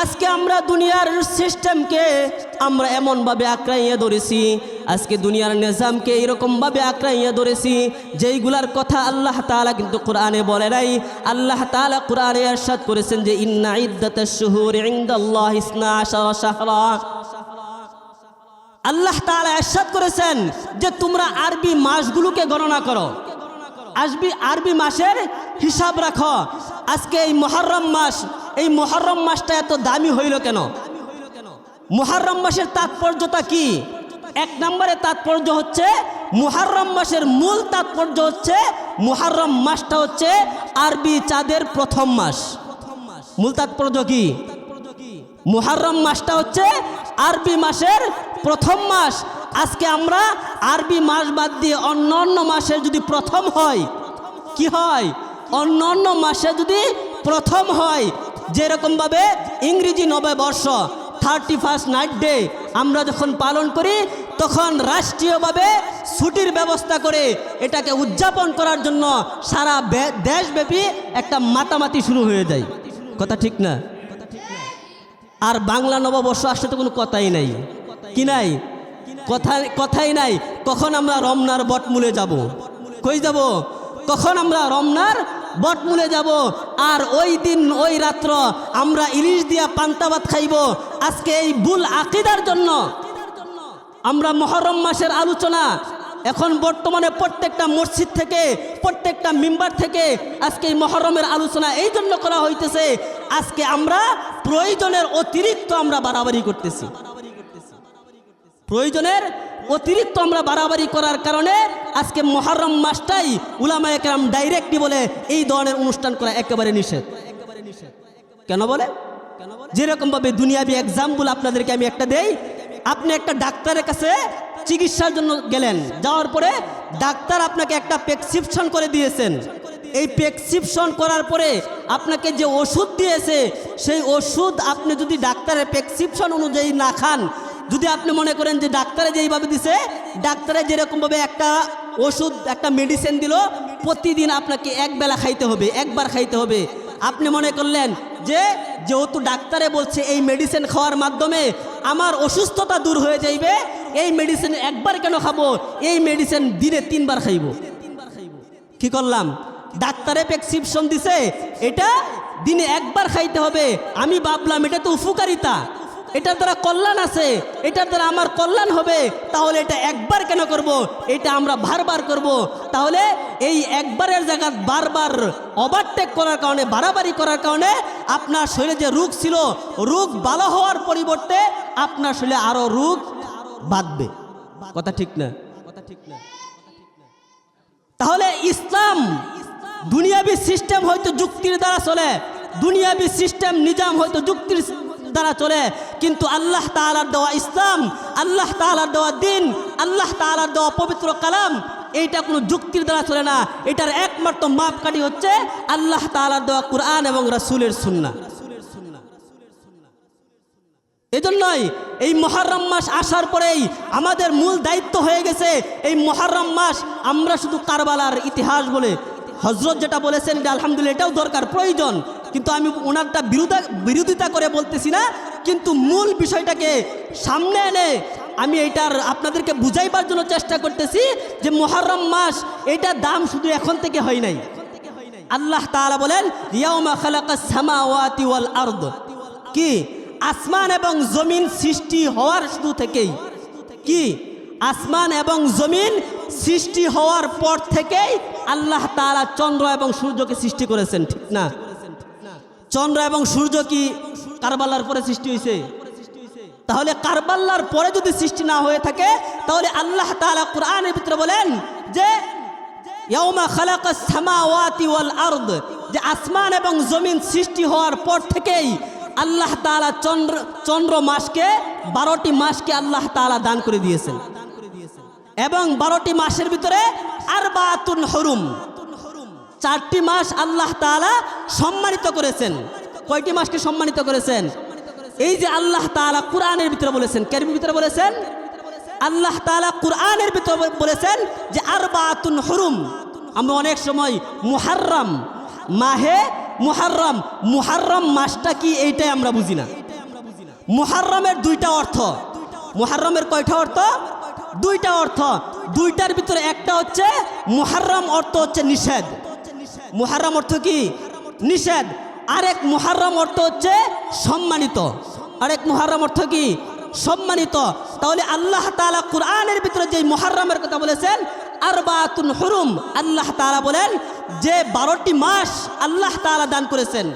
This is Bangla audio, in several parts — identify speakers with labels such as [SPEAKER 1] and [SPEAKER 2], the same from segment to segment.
[SPEAKER 1] আজকে আমরা দুনিয়ার সিস্টেমকে আমরা এমনভাবে আঁকড়াইয়া ধরেছি। আজকে দুনিয়ার নিজামকে এরকমভাবে আঁকড়াইয়া ধরেছি, যেইগুলার কথা আল্লাহ তাআলা কিন্তু কোরআনে বলে নাই। আল্লাহ তাআলা কোরআনে এরশাদ করেছেন যে, ইন্না শাহরা। আল্লাহ তাআলা এরশাদ করেছেন যে, তোমরা আরবি মাসগুলোকে গণনা করো। আসবি আরবি মাসের হিসাব রাখো। আজকে এই মহরম মাস এই মহরম মাসটা এত দামি হইল কেন? মুহাররম মাসের তাৎপর্যটা কি? এক নম্বরে তাৎপর্য হচ্ছে, মুহাররম মাসের মূল তাৎপর্য হচ্ছে, মুহাররম মাসটা হচ্ছে আরবি চাঁদের প্রথম মাস। মূল তাৎপর্য কি? মুহাররম মাসটা হচ্ছে আরবি মাসের প্রথম মাস। আজকে আমরা আরবি মাস বাদ দিয়ে অন্য অন্য মাসের যদি প্রথম হয়, কি হয়? অন্য অন্য মাসে যদি প্রথম হয় যেরকমভাবে ইংরেজি নববর্ষ থার্টি ফার্স্ট নাইট ডে আমরা যখন পালন করি, তখন রাষ্ট্রীয়ভাবে ছুটির ব্যবস্থা করে এটাকে উদযাপন করার জন্য সারা দেশব্যাপী একটা মাতামাতি শুরু হয়ে যায়। কথা ঠিক না? আর বাংলা নববর্ষ আসলে তো কোনো কথাই নাই। কি নাই? কথা, কথাই নাই। কখন আমরা রমনার বটমূলে যাব? কই যাব? কখন আমরা রমনার বটমূলে যাব। আর ওই দিন, ওই রাত্র আমরা ইলিশ দিয়া পান্তাবাদ খাইব। আজকে এই ভুল আকিদার জন্য। আমরা মহরম মাসের আলোচনা। এখন বর্তমানে প্রত্যেকটা মসজিদ থেকে, প্রত্যেকটা মেম্বার থেকে আজকে এই মহরমের আলোচনা এই জন্য করা হইতেছে। আজকে আমরা প্রয়োজনের অতিরিক্ত আমরা বাড়াবাড়ি করতেছি। প্রয়োজনের অতিরিক্ত আমরা বাড়াবাড়ি করার কারণে আজকে মহরম মাসটাই উলামা একরাম ডাইরেক্টলি বলে এই ধরনের অনুষ্ঠান করা একেবারে নিষেধ। কেন বলে? যেরকমভাবে দুনিয়াবি এক্সাম্পল আপনাদেরকে আমি একটা দেই। আপনি একটা ডাক্তারের কাছে চিকিৎসার জন্য গেলেন, যাওয়ার পরে ডাক্তার আপনাকে একটা প্রেসক্রিপশন করে দিয়েছেন। এই প্রেসক্রিপশন করার পরে আপনাকে যে ওষুধ দিয়েছে, সেই ওষুধ আপনি যদি ডাক্তারের প্রেসক্রিপশন অনুযায়ী না খান যদি আপনি মনে করেন যে ডাক্তারে যেইভাবে দিছে, ডাক্তারে যেরকমভাবে একটা ওষুধ, একটা মেডিসিন দিল, প্রতিদিন আপনাকে এক বেলা খাইতে হবে, একবার খাইতে হবে। আপনি মনে করলেন যে, যেহেতু ডাক্তারে বলছে এই মেডিসিন খাওয়ার মাধ্যমে আমার অসুস্থতা দূর হয়ে যাইবে, এই মেডিসিন একবার কেন খাব? এই মেডিসিন দিনে তিনবার খাইব। কি করলাম? ডাক্তারে প্রেসক্রিপশন দিছে, এটা দিনে একবার খাইতে হবে। আমি ভাবলাম এটা তো উপকারিতা। এটার দ্বারা কল্যাণ আছে, এটার দ্বারা আমার কল্যাণ হবে, তাহলে এটা একবার কেন করব? এটা আমরা বারবার করব। তাহলে এই একবারের জায়গা বারবার ওভারটেক করার কারণে, বাড়াবাড়ি করার কারণে আপনার শরীরে যে রোগ ছিল, রোগ ভালো হওয়ার পরিবর্তে আপনার শরীরে আরও রোগ বাঁধবে। কথা ঠিক না? কথা ঠিক না তাহলে ইসলাম, দুনিয়াবি সিস্টেম হয়তো যুক্তির দ্বারা চলে, দুনিয়াবি সিস্টেম নিজাম হয়তো যুক্তির দ্বারা চলে। কিন্তু আল্লাহ তাআলার দেওয়া ইসলাম, আল্লাহ তাআলার দেওয়া দিন, আল্লাহ তাআলার দেওয়া পবিত্র কালাম, এইটা কোনো যুক্তির দ্বারা চলে না। এটার একমাত্র মাপকাঠি হচ্ছে আল্লাহ তাআলার দেওয়া কোরআন এবং রাসূলের সুন্নাহ। এজন্যই এই মহারম মাস আসার পরেই আমাদের মূল দায়িত্ব হয়ে গেছে এই মহারম মাস আমরা শুধু কারবালার ইতিহাস বলে। হজরত যেটা বলেছেন আলহামদুলিল্লাহ এটাও দরকার, প্রয়োজন। কিন্তু আমি ওনারটা বিরোধা বিরোধিতা করে বলতেছি না, কিন্তু মূল বিষয়টাকে সামনে এনে আমি এটার আপনাদেরকে বুঝাইবার জন্য চেষ্টা করতেছি যে মহারম মাস এটার দাম শুধু এখন থেকে হয় নাই। আল্লাহ তাআলা বলেন আরদ। কি? আসমান এবং জমিন সৃষ্টি হওয়ার শুরু থেকেই। কি? আসমান এবং জমিন সৃষ্টি হওয়ার পর থেকেই আল্লাহ তাআলা চন্দ্র এবং সূর্যকে সৃষ্টি করেছেন, ঠিক না? চন্দ্র এবং সূর্য কি কারবাল্লার পরে সৃষ্টি হয়েছে তাহলে কারবাল্লার পরে যদি সৃষ্টি না হয়ে থাকে, তাহলে আল্লাহ তাআলা কোরআনের ভিতরে বলেন যে যে আসমান এবং জমিন সৃষ্টি হওয়ার পর থেকেই আল্লাহ তাআলা চন্দ্র চন্দ্র মাসকে, বারোটি মাসকে আল্লাহ তাআলা দান করে দিয়েছেন। এবং বারোটি মাসের ভিতরে আর বাতুন হরুম চারটি মাস আল্লাহ তাআলা সম্মানিত করেছেন। কয়টি মাসকে সম্মানিত করেছেন? এই যে আল্লাহ তাআলা কোরআনের ভিতরে বলেছেন, কের ভিতরে বলেছেন? আল্লাহ তাআলা কোরআনের ভিতরে বলেছেন যে আরবাতুন হরুম, আমরা অনেক সময় মুহাররম মাহে মুহাররম মুহাররম মাসটা কি এইটাই আমরা বুঝি না। মুহাররমের দুইটা অর্থ। মুহাররমের কয়টা অর্থ? দুইটা অর্থ। দুইটার ভিতরে একটা হচ্ছে মুহাররম, অর্থ হচ্ছে নিষেধ। মুহাররম অর্থ কি? নিষেধ। আরেক মুহাররম অর্থ হচ্ছে সম্মানিত। আরেক মুহাররম অর্থ কি? সম্মানিত। তাহলে আল্লাহ তাআলা কোরআনের ভিতরে যে মুহাররমের কথা বলেছেন, আরবাতুন হরুম। আল্লাহ তাআলা বলেন যে বারোটি মাস আল্লাহ তাআলা দান করেছেন।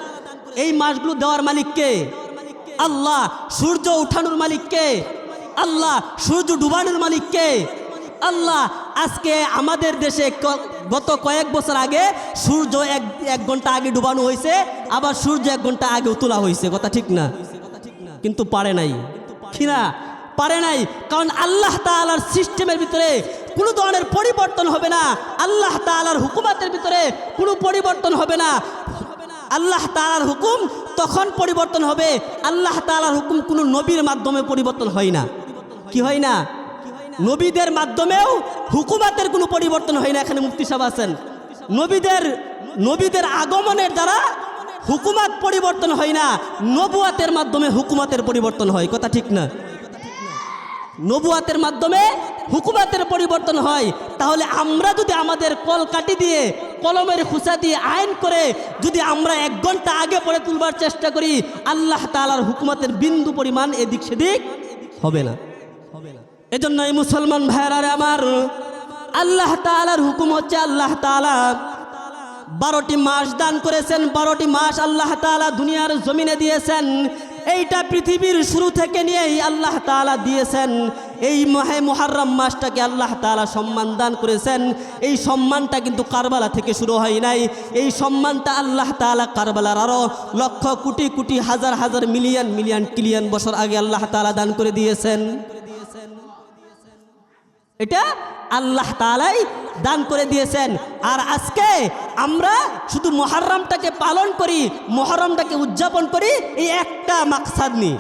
[SPEAKER 1] এই মাসগুলো দেওয়ার মালিককে আল্লাহ। সূর্য উঠানোর মালিককে আল্লাহ। সূর্য ডুবানোর মালিক কে? আল্লাহ, আজকে আমাদের দেশে গত কয়েক বছর আগে সূর্য এক এক ঘণ্টা আগে ডুবানো হয়েছে, আবার সূর্য এক ঘণ্টা আগেও তোলা হয়েছে, কথা ঠিক না? কিন্তু পারে নাই। কি না পারে নাই, কারণ আল্লাহ তাআলার সিস্টেমের ভিতরে কোনো ধরনের পরিবর্তন হবে না। আল্লাহ তাআলার হুকুমাতের ভিতরে কোনো পরিবর্তন হবে না। আল্লাহ তাআলার হুকুম তখন পরিবর্তন হবে। আল্লাহ তাআলার হুকুম কোনো নবীর মাধ্যমে পরিবর্তন হয় না। কি হয় না? নবীদের মাধ্যমেও হুকুমাতের কোনো পরিবর্তন হয় না এখানে মুফতি সাহেব আছেন। নবীদের নবীদের আগমনের দ্বারা হুকুমাত পরিবর্তন হয় না, নবুয়াতের মাধ্যমে হুকুমাতের পরিবর্তন হয়, কথা ঠিক না? নবুয়াতের মাধ্যমে হুকুমাতের পরিবর্তন হয়, তাহলে আমরা যদি আমাদের কল কাটি দিয়ে, কলমের খুসা দিয়ে আইন করে, যদি আমরা এক ঘণ্টা আগে পরে তুলবার চেষ্টা করি, আল্লাহ তালার হুকুমাতের বিন্দু পরিমাণ এদিক সেদিক হবে না হবে না। এজন্য এই মুসলমান ভাইয়ারা আমার, আল্লাহ তালার হুকুম হচ্ছে আল্লাহ তালা বারোটি মাস দান করেছেন, বারোটি মাস আল্লাহ তাআলা দুনিয়ার জমিনে দিয়েছেন। এইটা পৃথিবীর শুরু থেকে নিয়েই আল্লাহ তাআলা দিয়েছেন। এই মাহে মুহাররম মাসটাকে আল্লাহ তাআলা সম্মান দান করেছেন। এই সম্মানটা কিন্তু কারবালা থেকে শুরু হয় নাই। এই সম্মানটা আল্লাহ তাআলা কারবালার আরও লক্ষ কোটি কোটি হাজার হাজার মিলিয়ন মিলিয়ন ট্রিলিয়ন বছর আগে আল্লাহ তাআলা দান করে দিয়েছেন। এটা আল্লাহ তালাই দান করে দিয়েছেন। আর আজকে আমরা শুধু মহারমটাকে পালন করি, মহরমটাকে উদযাপন করি, এই একটা মাকসাদ নিয়ে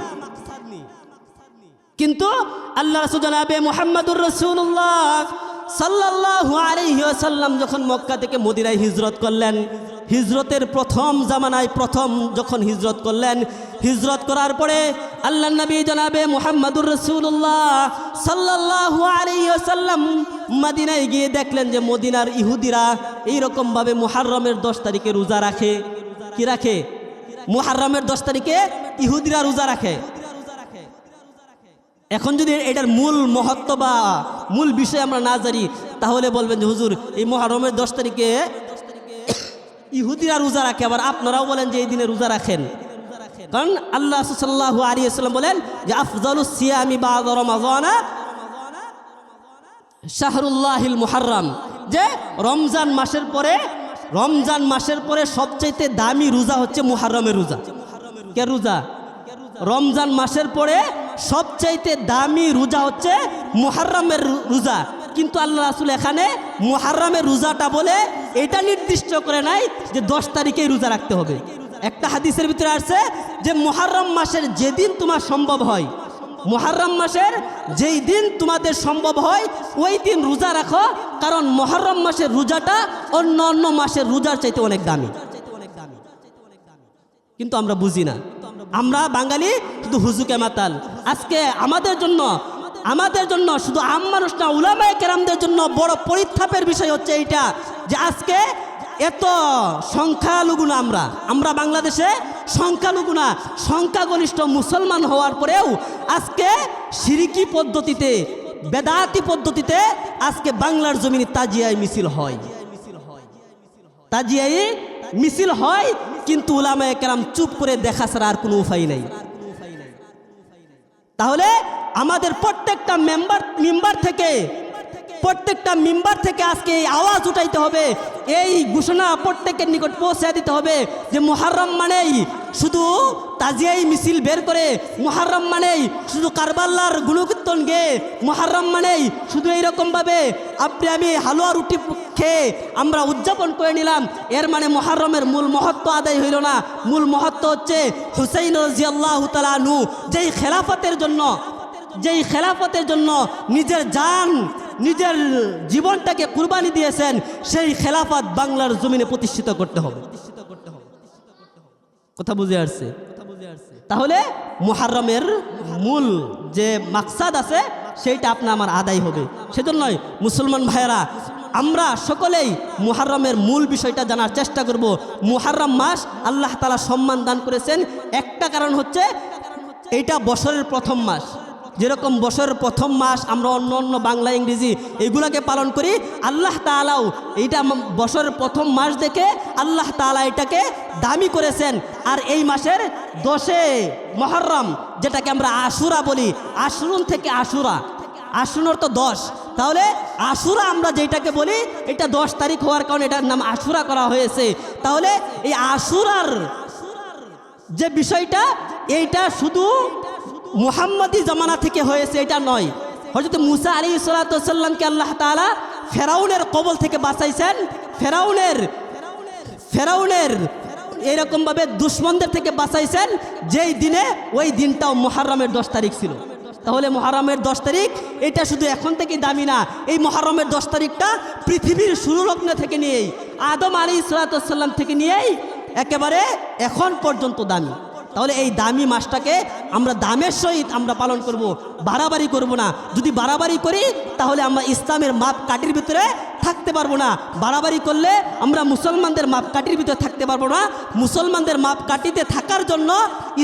[SPEAKER 1] কিন্তু আল্লাহ রসুল মোহাম্মদুর রসুল্লাহ সাল্লাল্লাহু আলাইহি ওয়াসাল্লাম যখন মক্কা থেকে মদিনায় হিজরত করলেন হিজরতের প্রথম জামানায় প্রথম যখন হিজরত করলেন, হিজরত করার পরে আল্লাহ নবী জানাবে মোহাম্মদুর রসুল্লাহ সাল্লাল্লাহু আলাইহি ওয়াসাল্লাম মদিনায় গিয়ে দেখলেন যে মদিনার ইহুদিরা এইরকমভাবে মুহাররমের দশ তারিখে রোজা রাখে। কি রাখে? মুহাররমের দশ তারিখে ইহুদিরা রোজা রাখে। এখন যদি এটার মূল মহত্ব বা মূল বিষয় আমরা না জানি, তাহলে বলবেন যে হুজুর, এই মহারমের দশ তারিখে ইহুদিরা রোজা রাখে, আবার আপনারাও বলেন যে এই দিনে রোজা রাখেন। কারণ আল্লাহ সাল্লাহ আলী বলেন যে, আফজালু সিয়ামি বা শাহরুল্লাহিল মুহাররম। যে, রমজান মাসের পরে, রমজান মাসের পরে সবচাইতে দামি রোজা হচ্ছে মুহাররমের রোজা। কে রোজা? রমজান মাসের পরে সবচাইতে দামি রোজা হচ্ছে মুহাররমের রো- রোজা। কিন্তু আল্লাহ রাসুল এখানে মুহাররমের রোজাটা বলে এটা নির্দিষ্ট করে নাই যে দশ তারিখেই রোজা রাখতে হবে। একটা হাদিসের ভিতরে আসছে যে মোহারম মাসের যেদিন তোমার সম্ভব হয় মহারম মাসের যেই দিন তোমাদের সম্ভব হয়, ওই দিন রোজা রাখো, কারণ মহরম মাসের রোজাটা অন্য অন্য মাসের রোজার চাইতে অনেক দামি। কিন্তু আমরা বুঝি না। আমরা বাঙালি শুধু হুজুকে মাতাল। আজকে আমাদের জন্য আমাদের জন্য শুধু আম মানুষ না, উলামায়ে কেরামদের জন্য বড় পরিত্থাপের বিষয় হচ্ছে এইটা যে আজকে এত সংখ্যালঘু না আমরা। আমরা বাংলাদেশে সংখ্যালঘু না, সংখ্যাগরিষ্ঠ মুসলমান হওয়ার পরেও আজকে সিরিকি পদ্ধতিতে, বেদাতি পদ্ধতিতে আজকে বাংলার জমিনে তাজিয়ায় মিছিল হয়। তাজিয়াই মিছিল হয়, কিন্তু উলামায় কেরাম চুপ করে দেখা ছাড়া আর কোনো উপায় নেই। তাহলে আমাদের প্রত্যেকটা মেম্বার মেম্বার থেকে, প্রত্যেকটা মেম্বার থেকে আজকে এই আওয়াজ উঠাইতে হবে। এই ঘোষণা প্রত্যেকের নিকট পৌঁছে দিতে হবে যে মুহাররম মানেই শুধু তাজিয়াই মিছিল বের করে, মুহাররম মানেই শুধু কারবাল্লার গুণকীর্তন গেয়ে, মুহাররম মানেই শুধু এইরকমভাবে আপনি, আমি হালুয়া রুটি খেয়ে আমরা উদযাপন করে নিলাম। এর মানে মহারমের মূল মহত্ব আদায় হইল না। মূল মহত্ব হচ্ছে হুসাইন রাজিয়াল্লাহ তালানু যেই খেলাফতের জন্য যেই খেলাফতের জন্য নিজের জান, নিজের জীবনটাকে কুরবানি দিয়েছেন, সেই খেলাফত বাংলার জমিনে প্রতিষ্ঠিত করতে হবে। কথা বুঝে আসছে? তাহলে মুহাররমের মূল যে মাকসাদ আছে, সেইটা আপনার আমার আদায় হবে। সেজন্যই মুসলমান ভাইয়েরা, আমরা সকলেই মুহাররমের মূল বিষয়টা জানার চেষ্টা করব। মুহাররম মাস আল্লাহ তালা সম্মান দান করেছেন। একটা কারণ হচ্ছে এইটা বছরের প্রথম মাস। যেরকম বছরের প্রথম মাস আমরা অন্য অন্য বাংলা, ইংরেজি এগুলাকে পালন করি, আল্লাহ তালাও এইটা বছরের প্রথম মাস দেখে আল্লাহ তালা এটাকে দামি করেছেন। আর এই মাসের দশে মহরম, যেটাকে আমরা আশুরা বলি, আশুরুন থেকে আশুরা। আশুনর তো দশ। তাহলে আশুরা আমরা যেটাকে বলি, এটা দশ তারিখ হওয়ার কারণে এটার নাম আশুরা করা হয়েছে। তাহলে এই আশুরার যে বিষয়টা, এইটা শুধু মুহাম্মদী জামানা থেকে হয়েছে, এটা নয়। হজরত মুসা আলী সাল্লাতামকে আল্লাহ তাআলা ফেরাউনের কবল থেকে বাঁচাইছেন। ফেরাউনের ফেরাউনের এরকমভাবে দুশ্মনদের থেকে বাঁচাইছেন, যেই দিনে ওই দিনটাও মহারমের দশ তারিখ ছিল। তাহলে মহারমের দশ তারিখ, এটা শুধু এখন থেকে দামি না, এই মহারমের দশ তারিখটা পৃথিবীর শুরু লগ্ন থেকে নিয়েই, আদম আলী সাল্লাতাম থেকে নিয়েই একেবারে এখন পর্যন্ত দামি। তাহলে এই দামি মাসটাকে আমরা দামের সহিত আমরা পালন করব, বাড়াবাড়ি করব না। যদি বাড়াবাড়ি করি, তাহলে আমরা ইসলামের মাপ কাটির ভিতরে থাকতে পারব না। বাড়াবাড়ি করলে আমরা মুসলমানদের মাপ কাটির ভিতরে থাকতে পারব না। মুসলমানদের মাপ কাটিতে থাকার জন্য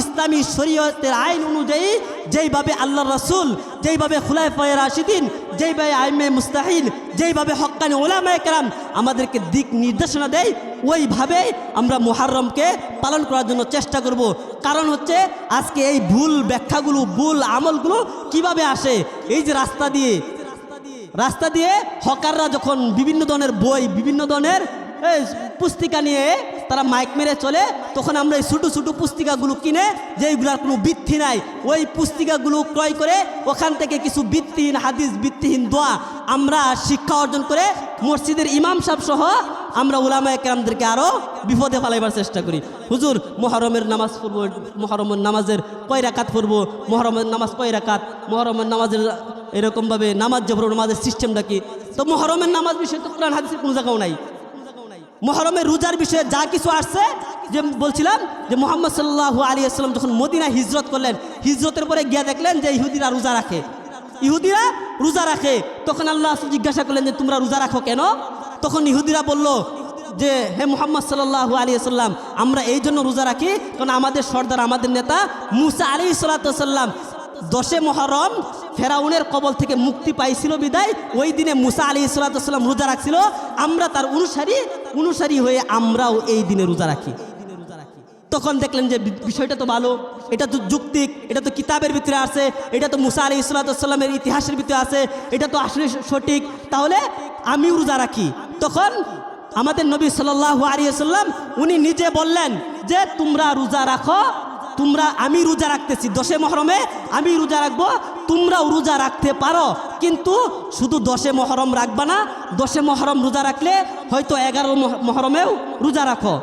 [SPEAKER 1] ইসলামী শরীয়তের আইন অনুযায়ী যেইভাবে আল্লাহ রসুল, যেইভাবে খুলাই ফয়ের রাশিদিন, যেইভাবে আইমে মুস্তাহিন, যেইভাবে হক্কানি ওলামায় কেরাম আমাদেরকে দিক নির্দেশনা দেয় ওইভাবে আমরা মুহাররমকে পালন করার জন্য চেষ্টা করব। কারণ হচ্ছে আজকে এই ভুল ব্যাখ্যাগুলো, ভুল আমলগুলো কীভাবে আসে? এই যে রাস্তা দিয়ে রাস্তা দিয়ে হকাররা যখন বিভিন্ন ধরনের বই, বিভিন্ন ধরনের পুস্তিকা নিয়ে তারা মাইক মেরে চলে, তখন আমরা এই ছোটো ছোটো পুস্তিকাগুলো কিনে, যেইগুলার কোনো বৃত্তি নাই, ওই পুস্তিকাগুলো ক্রয় করে ওখান থেকে কিছু বৃত্তিহীন হাদিস, বৃত্তিহীন দোয়া আমরা শিক্ষা অর্জন করে মসজিদের ইমাম সাহেব সহ আমরা উলামায় কেরামদেরকে আরও বিপদে ফেলাইবার চেষ্টা করি। হুজুর, মহরমের নামাজ পড়ব, মহরমের নামাজের কয় রাকাত পড়ব? মহরমের নামাজ কয় রাকাত? মহরমের নামাজের এরকমভাবে নামাজ পড়ব, নামাজের সিস্টেমটা কি? তো মহরমের নামাজ বিষয়ে তো কোরআন, হাদিসের কোনো জায়গাও নাই। মহরমের রোজার বিষয়ে যা কিছু আসছে, যে বলছিলাম যে মোহাম্মদ সাল্লাহ আলী আসসালাম যখন মদিনা হিজরত করলেন, হিজরতের পরে গিয়ে দেখলেন যে ইহুদিরা রোজা রাখে। ইহুদিরা রোজা রাখে। তখন আল্লাহ জিজ্ঞাসা করলেন যে, তোমরা রোজা রাখো কেন? তখন ইহুদিরা বলল যে, হে মোহাম্মদ সাল্লাহ আলী সাল্লাম আমরা এই জন্য রোজা রাখি কারণ আমাদের সর্দার, আমাদের নেতা মুসা আলী সাল্লাম দশে মহরম ফেরাউনের কবল থেকে মুক্তি পাইছিল বিদায়। ওই দিনে মুসা আলী সাল্লাম রোজা রাখছিল। আমরা তার অনুসারী অনুসারী হয়ে আমরাও এই দিনে রোজা রাখি। তখন দেখলেন যে বিষয়টা তো ভালো, এটা তো যুক্তিক এটা তো কিতাবের ভিতরে আছে, এটা তো মুসা আলী ইসলাতামের ইতিহাসের ভিতরে আছে, এটা তো আসলে সঠিক। তাহলে আমিও রোজা রাখি। তখন আমাদের নবী সাল্লাহ আলিয়াল্লাম উনি নিজে বললেন যে, তোমরা রোজা রাখো, তোমরা, আমি রোজা রাখতেছি। দশে মহরমে আমি রোজা রাখব, তোমরাও রোজা রাখতে পারো। কিন্তু শুধু দশে মহরম রাখবা না, দশে মহরম রোজা রাখলে হয়তো এগারো মহ- মহরমেও রোজা রাখো।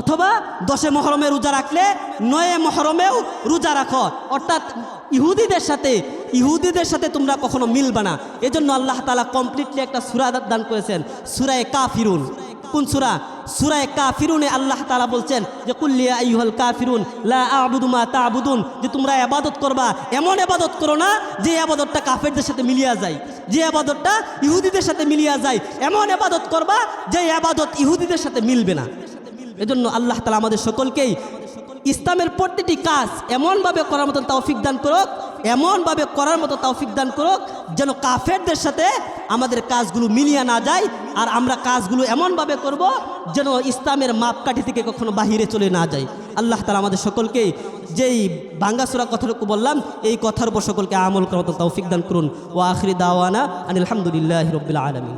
[SPEAKER 1] অথবা দশে মহরমে রোজা রাখলে নয়ে মহরমেও রোজা রাখো। অর্থাৎ ইহুদিদের সাথে ইহুদিদের সাথে তোমরা কখনো মিলবে না। এজন্য আল্লাহ তালা কমপ্লিটলি একটা সুরা দান করেছেন, সুরায় কা ফিরুন কোন সুরা? সুরায় কাফিরুনে আল্লাহ তালা বলছেন যে কুল্লিয়া ইহল কাফিরুন, লা আবুদুমা তা আবুদুন যে, তোমরা আবাদত করবা, এমন আবাদত করো না যে আবাদতটা কাফেরদের সাথে মিলিয়া যায়, যে আবাদতটা ইহুদিদের সাথে মিলিয়া যায়। এমন আবাদত করবা যে আবাদত ইহুদিদের সাথে মিলবে না। এজন্য আল্লাহ তালা আমাদের সকলকেই ইসলামের প্রতিটি কাজ এমনভাবে করার মতন তৌফিক দান করুক, এমনভাবে করার মতো তৌফিক দান করুক, যেন কাফেরদের সাথে আমাদের কাজগুলো মিলিয়ে না যায়, আর আমরা কাজগুলো এমনভাবে করব যেন ইসলামের মাপকাঠি থেকে কখনো বাহিরে চলে না যায়। আল্লাহ তালা আমাদের সকলকে যেই বাঙ্গাসুরা কথাটুকু বললাম, এই কথার উপর সকলকে আমল করার মতো তৌফিক দান করুন। ও আখরি দাওয়ানা আনিল আলহামদুলিল্লাহ রবিল আলমিন।